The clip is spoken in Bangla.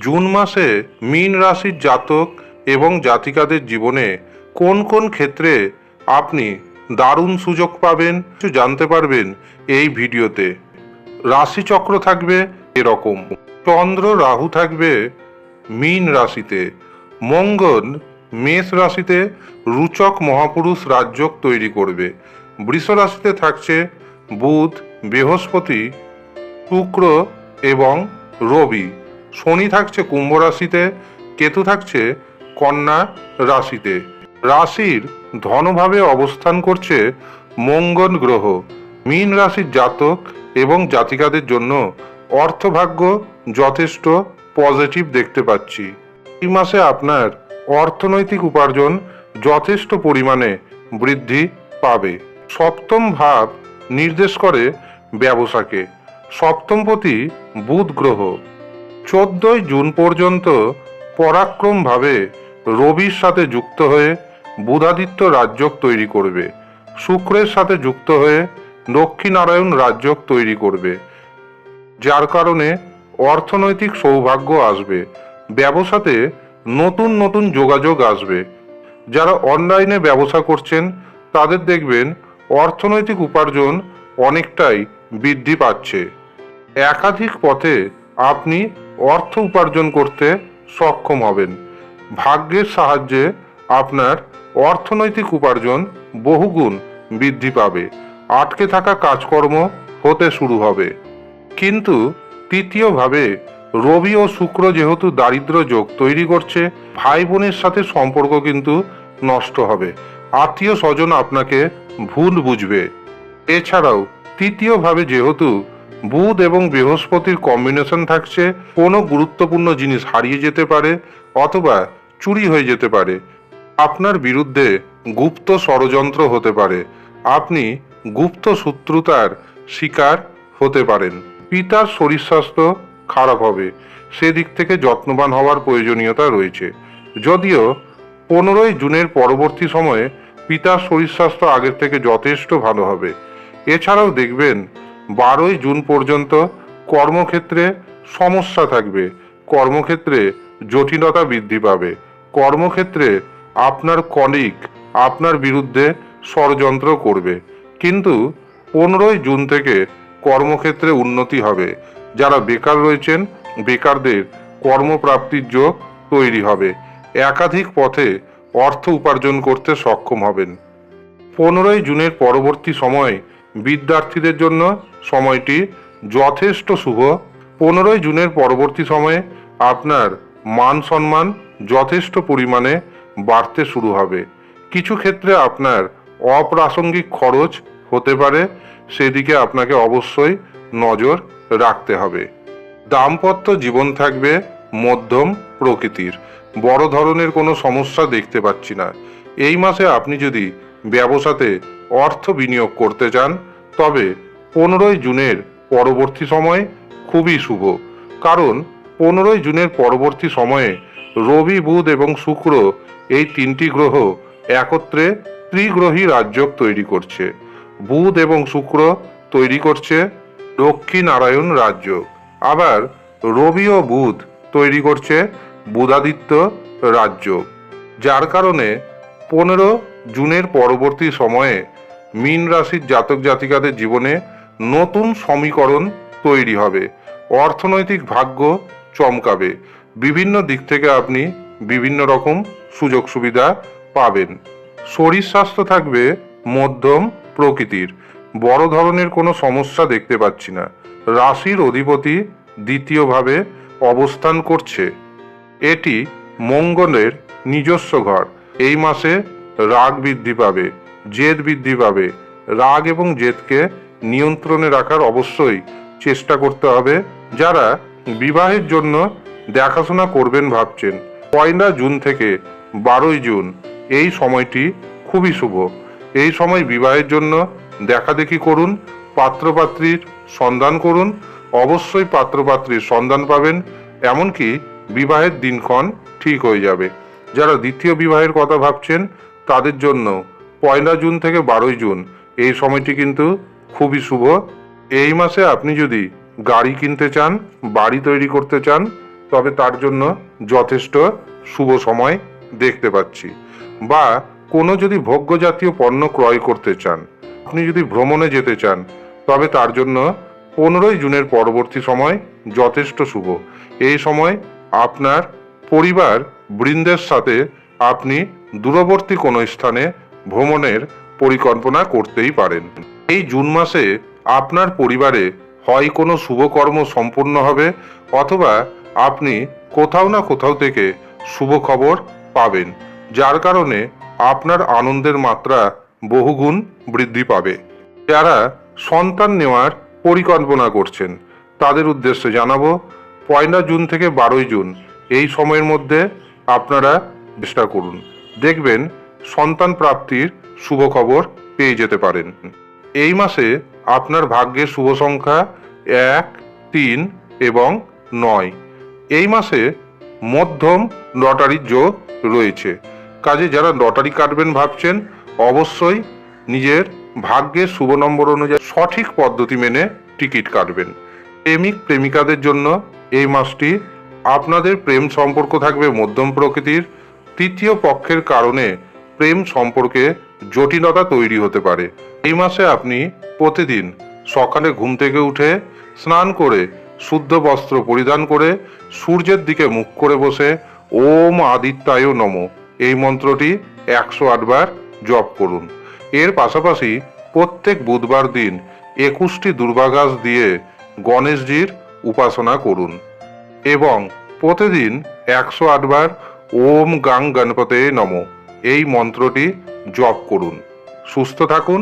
জুন মাসে মীন রাশির জাতক এবং জাতিকাদের জীবনে কোন কোন ক্ষেত্রে আপনি দারুণ সুযোগ পাবেন কিছু জানতে পারবেন এই ভিডিওতে। রাশিচক্র থাকবে এরকম। চন্দ্র রাহু থাকবে মীন রাশিতে। মঙ্গল মেষ রাশিতে রুচক মহাপুরুষ রাজযোগ তৈরি করবে। বৃষ রাশিতে থাকছে বুধ, বৃহস্পতি, শুক্র এবং রবি। শনি থাকছে কুম্ভ রাশিতে, কেতু থাকছে কন্যা রাশিতে। রাশির ধনভাবে অবস্থান করছে মঙ্গল গ্রহ, মীন রাশির জাতক এবং জাতিকাদের জন্য অর্থভাগ্য যথেষ্ট পজিটিভ দেখতে পাচ্ছি। এই মাসে আপনার অর্থনৈতিক উপার্জন যথেষ্ট পরিমাণে বৃদ্ধি পাবে। সপ্তম ভাব নির্দেশ করে ব্যবসাকে। সপ্তমপতি বুধ গ্রহ চোদ্দই জুন পর্যন্ত পরাক্রমভাবে রবির সাথে যুক্ত হয়ে বুধাদিত্য রাজযোগ তৈরি করবে। শুক্রের সাথে যুক্ত হয়ে দক্ষিণারায়ণ রাজযোগ তৈরি করবে। যার কারণে অর্থনৈতিক সৌভাগ্য আসবে। ব্যবসাতে নতুন নতুন যোগাযোগ আসবে। যারা অনলাইনে ব্যবসা করছেন, তাদের দেখবেন অর্থনৈতিক উপার্জন অনেকটাই বৃদ্ধি পাচ্ছে। একাধিক পথে আপনি অর্থ উপার্জন করতে সক্ষম হবেন। ভাগ্যের সাহায্যে আপনার অর্থনৈতিক উপার্জন বহুগুণ বৃদ্ধি পাবে। আটকে থাকা কাজকর্ম হতে শুরু হবে। কিন্তু তৃতীয়ভাবে, রবি ও শুক্র যেহেতু দারিদ্র যোগ তৈরি করছে ভাই বোনের সাথে সম্পর্ক কিন্তু নষ্ট হবে। আত্মীয় স্বজন আপনাকে ভুল বুঝবে। এছাড়াও, তৃতীয়ভাবে যেহেতু বুধ এবং বৃহস্পতির কম্বিনেশন থাকছে কোনো গুরুত্বপূর্ণ জিনিস হারিয়ে যেতে পারে অথবা চুরি হয়ে যেতে পারে। আপনার বিরুদ্ধে গুপ্ত ষড়যন্ত্র হতে পারে। আপনি গুপ্ত শত্রুতার শিকার হতে পারেন। পিতার শরীর স্বাস্থ্য খারাপ হবে। সেদিক থেকে যত্নবান হওয়ার প্রয়োজনীয়তা রয়েছে। যদিও পনেরোই জুনের পরবর্তী সময়ে পিতার শরীর স্বাস্থ্য আগের থেকে যথেষ্ট ভালো হবে। এছাড়াও দেখবেন বারোই জুন পর্যন্ত কর্মক্ষেত্রে সমস্যা থাকবে। কর্মক্ষেত্রে জটিলতা বৃদ্ধি পাবে। কর্মক্ষেত্রে আপনার কলিগ আপনার বিরুদ্ধে ষড়যন্ত্র করবে। কিন্তু পনেরোই জুন থেকে কর্মক্ষেত্রে উন্নতি হবে। যারা বেকার রয়েছেন, বেকারদের কর্মপ্রাপ্তির যোগ তৈরি হবে। একাধিক পথে অর্থ উপার্জন করতে সক্ষম হবেন। পনেরোই জুনের পরবর্তী সময় বিদ্যার্থীদের জন্য সময়টি যথেষ্ট শুভ। পনেরোই জুনের পরবর্তী সময়ে আপনার মান সম্মান যথেষ্ট পরিমাণে বাড়তে শুরু হবে। কিছু ক্ষেত্রে আপনার অপ্রাসঙ্গিক খরচ হতে পারে, সেদিকে আপনাকে অবশ্যই নজর রাখতে হবে। দাম্পত্য জীবন থাকবে মধ্যম প্রকৃতির। বড় ধরনের কোনো সমস্যা দেখতে পাচ্ছি না। এই মাসে আপনি যদি ব্যবসাতে অর্থ বিনিয়োগ করতে চান, তবে পনেরোই জুনের পরবর্তী সময় খুবই শুভ। কারণ পনেরোই জুনের পরবর্তী সময়ে রবি, বুধ এবং শুক্র এই তিনটি গ্রহ একত্রে ত্রিগ্রহী রাজযোগ তৈরি করছে। বুধ এবং শুক্র তৈরি করছে দক্ষিণারায়ণ রাজ্য আবার রবি ও বুধ তৈরি করছে বুধাদিত্য রাজ্য যার কারণে পনেরো জুনের পরবর্তী সময়ে মীন রাশির জাতক জাতিকাদের জীবনে নতুন সমীকরণ তৈরি হবে। অর্থনৈতিক ভাগ্য চমকাবে। বিভিন্ন দিক থেকে আপনি বিভিন্ন রকম সুযোগ সুবিধা পাবেন। শরীর স্বাস্থ্য থাকবে মধ্যম প্রকৃতির। বড় ধরনের কোনো সমস্যা দেখতে পাচ্ছি না। রাশির অধিপতি দ্বিতীয়ভাবে অবস্থান করছে। এটি মঙ্গলের নিজস্ব ঘর। এই মাসে রাগ বৃদ্ধি পাবে। জেদ বৃদ্ধি পাবে। রাগ এবং জেদকে নিয়ন্ত্রণে রাখার অবশ্যই চেষ্টা করতে হবে। যারা বিবাহের জন্য দেখাশোনা করবেন ভাবছেন, পয়লা জুন থেকে বারোই জুন, এই সময়টি খুবই শুভ। এই সময় বিবাহের জন্য দেখাদেখি করুন, পাত্রপাত্রীর সন্ধান করুন, অবশ্যই পাত্রপাত্রীর সন্ধান পাবেন, এমনকি বিবাহের দিনক্ষণ ঠিক হয়ে যাবে। যারা দ্বিতীয় বিবাহের কথা ভাবছেন, তাদের জন্য পয়লা জুন থেকে বারোই জুন। এই সময়টি কিন্তু খুবই শুভ। এই মাসে আপনি যদি গাড়ি কিনতে চান, বাড়ি তৈরি করতে চান, তবে তার জন্য যথেষ্ট শুভ সময় দেখতে পাচ্ছি। বা কোনো যদি ভোগ্য জাতীয় পণ্য ক্রয় করতে চান, আপনি যদি ভ্রমণে যেতে চান, তবে তার জন্য পনেরোই জুনের পরবর্তী সময় যথেষ্ট শুভ। এই সময় আপনার পরিবার, বৃন্দের সাথে আপনি দূরবর্তী কোনো স্থানে ভ্রমণের পরিকল্পনা করতেই পারেন। এই জুন মাসে আপনার পরিবারে হয় কোনো শুভকর্ম সম্পূর্ণ হবে অথবা আপনি কোথাও না কোথাও থেকে শুভ খবর পাবেন, যার কারণে আপনার আনন্দের মাত্রা বহুগুণ বৃদ্ধি পাবে। যারা সন্তান নেওয়ার পরিকল্পনা করছেন, তাদের উদ্দেশ্যে জানাব, পয়লা জুন থেকে বারোই জুন, এই সময়ের মধ্যে আপনারা চেষ্টা করুন। দেখবেন সন্তান প্রাপ্তির শুভ খবর পেয়ে যেতে পারেন। এই মাসে আপনার ভাগ্যের শুভ সংখ্যা এক, তিন এবং নয়। এই মাসে মধ্যম লটারির যোগ রয়েছে। কাজে যারা লটারি কাটবেন ভাবছেন, অবশ্যই নিজের ভাগ্যের শুভ নম্বর অনুযায়ী সঠিক পদ্ধতি মেনে টিকিট কাটবেন। প্রেমিক, প্রেমিকাদের জন্য এই মাসটি আপনাদের প্রেম সম্পর্ক থাকবে মধ্যম প্রকৃতির। তৃতীয় পক্ষের কারণে প্রেম সম্পর্কে জটিলতা তৈরি হতে পারে। এই মাসে আপনি প্রতিদিন সকালে ঘুম থেকে উঠে স্নান করে শুদ্ধ বস্ত্র পরিধান করে সূর্যের দিকে মুখ করে বসে ওম আদিত্যায় নম। এই মন্ত্রটি একশো আটবার জপ করুন। এর পাশাপাশি প্রত্যেক বুধবার দিন একুশটি দুর্বাঘাস দিয়ে গণেশজির উপাসনা করুন এবং প্রতিদিন একশো আটবার ওম গাং গণপতে নম। এই মন্ত্রটি জপ করুন। সুস্থ থাকুন